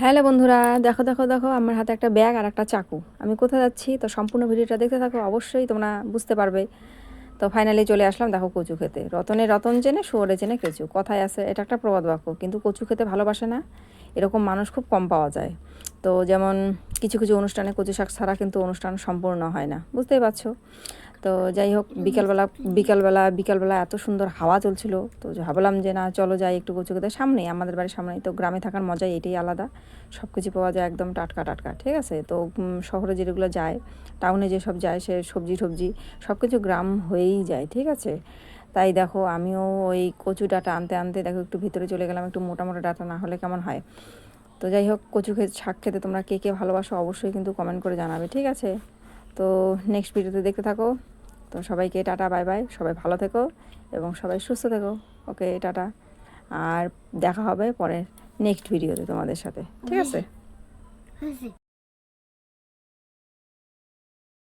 Hello বন্ধুরা, দেখো দেখো দেখো, আমার হাতে একটা ব্যাগ আর একটা চাকু। আমি কোথায় যাচ্ছি? তো সম্পূর্ণ ভিডিওটা দেখতে থাকো, অবশ্যই তোমরা বুঝতে পারবে। তো ফাইনালি চলে আসলাম, দেখো, কচু খেতে। রতনে রতন জেনে শুয়োরে জেনে কেঁচু। কথায় আছে, এটা একটা প্রবাদ বাক্য, কিন্তু কচু খেতে ভালোবাসে না। এরকম মানুষ খুব কম পাওয়া যায়। তো যেমন কিছু কিছু অনুষ্ঠানে কচু শাক ছাড়া কিন্তু অনুষ্ঠান সম্পূর্ণ হয় না। বুঝতেই পারছ? তো যাই হোক, বিকালবেলা বিকালবেলা বিকালবেলা এত সুন্দর হাওয়া চলছিল। তো ভাবলাম যে না, চলো যাই একটু কচু খেতে সামনেই, আমাদের বাড়ির সামনেই। তো গ্রামে থাকার মজাই এটাই আলাদা। সব কিছু পাওয়া যায় একদম টাটকা টাটকা, ঠিক আছে? তো শহরে যেগুলো যায়, টাউনে যেসব যায়, সে সবজি টবজি সব কিছু গ্রাম হয়েই যায়, ঠিক আছে? তাই দেখো, আমিও ওই কচু ডাটা আনতে আনতে দেখো, একটু ভিতরে চলে গেলাম, একটু মোটা মোটা ডাটা না হলে কেমন হয়? তো যাই হোক, কচু খেতে শাক খেতে তোমরা কে কে ভালোবাসো অবশ্যই কিন্তু কমেন্ট করে জানাবে, ঠিক আছে? তো নেক্সট ভিডিওতে দেখতে থাকো। তো সবাইকে টাটা, বাই বাই। সবাই ভালো থেকো এবং সবাই সুস্থ থেকো। ওকে, টাটা। আর দেখা হবে পরের নেক্সট ভিডিওতে তোমাদের সাথে। ঠিক আছে?